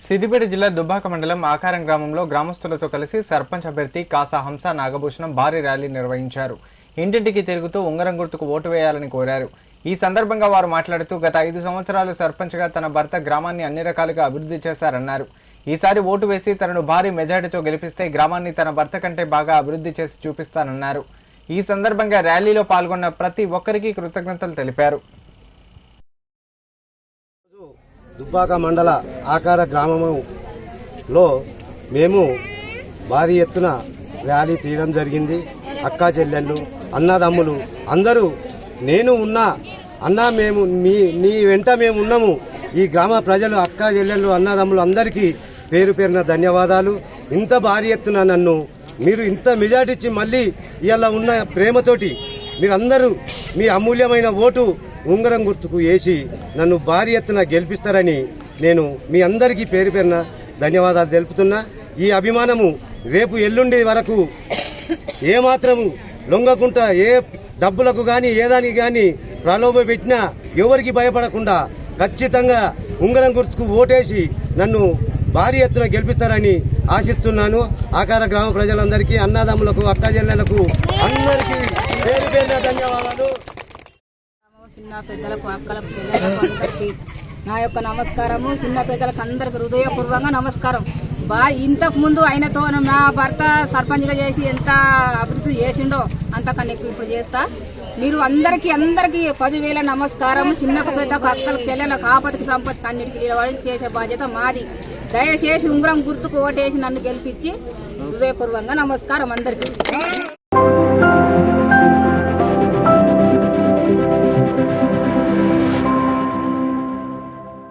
సిద్దిపేట జిల్లా దుబ్బాక మండలం ఆకారం గ్రామంలో గ్రామస్తులతో కలిసి సర్పంచ్ అభ్యర్థి కాసా హంస నాగభూషణం భారీ ర్యాలీ నిర్వహించారు. ఇంటింటికి తిరుగుతూ ఉంగరం గుర్తుకు ఓటు వేయాలని కోరారు. ఈ సందర్భంగా వారు మాట్లాడుతూ గత ఐదు సంవత్సరాలు సర్పంచ్గా తన భర్త గ్రామాన్ని అన్ని రకాలుగా అభివృద్ధి చేశారన్నారు. ఈసారి ఓటు వేసి తనను భారీ మెజార్టీతో గెలిపిస్తే గ్రామాన్ని తన భర్త కంటే బాగా అభివృద్ధి చేసి చూపిస్తానన్నారు. ఈ సందర్భంగా ర్యాలీలో పాల్గొన్న ప్రతి ఒక్కరికి కృతజ్ఞతలు తెలిపారు. దుబ్బాక మండల ఆకార గ్రామములో మేము భారీ ఎత్తున ర్యాలీ తీయడం జరిగింది. అక్కా చెల్లెళ్ళు అన్నదమ్ములు అందరూ నేను ఉన్నా అన్నా మేము మీ నీ వెంట మేము ఉన్నాము. ఈ గ్రామ ప్రజలు అక్కా చెల్లెళ్ళు అన్నదమ్ములు అందరికీ పేరు పేరున ధన్యవాదాలు. ఇంత భారీ ఎత్తున నన్ను మీరు ఇంత మెజార్టీ ఇచ్చి మళ్ళీ ఇలా ఉన్న ప్రేమతోటి మీరందరూ మీ అమూల్యమైన ఓటు ఉంగరం గుర్తుకు వేసి నన్ను భారీ ఎత్తున గెలిపిస్తారని నేను మీ అందరికీ పేరు పేరున ధన్యవాదాలు తెలుపుతున్నా. ఈ అభిమానము రేపు ఎల్లుండి వరకు ఏమాత్రము లొంగకుండా ఏ డబ్బులకు కానీ ఏ దానికి ప్రలోభ పెట్టినా ఎవరికి భయపడకుండా ఖచ్చితంగా ఉంగరం గుర్తుకు ఓటేసి నన్ను భారీ ఎత్తున గెలిపిస్తారని ఆశిస్తున్నాను. ఆకార గ్రామ ప్రజలందరికీ అన్నదమ్ములకు అక్కజెల్లెలకు అందరికీ పేరు పేరున ధన్యవాదాలు. నా పెద్దలకు అక్కలకు చెల్లెలకు నా యొక్క నమస్కారము. చిన్న పెద్దలకు అందరికి హృదయపూర్వకంగా నమస్కారం. బా ఇంతకు ముందు ఆయనతో నా భర్త సర్పంచ్గా చేసి ఎంత అభివృద్ధి చేసిండో అంతకన్నా ఎక్కువ ఇప్పుడు చేస్తా. మీరు అందరికీ అందరికీ పదివేల నమస్కారం చిన్నకు పెద్దకు అక్కలకు చెల్లెలకు ఆపదకి సంపత్తికి అన్నిటికీ నిలబడి చేసే బాధ్యత మాది. దయచేసి ఉంగరం గుర్తుకు ఓటేసి నన్ను గెలిపించి హృదయపూర్వకంగా నమస్కారం అందరికీ.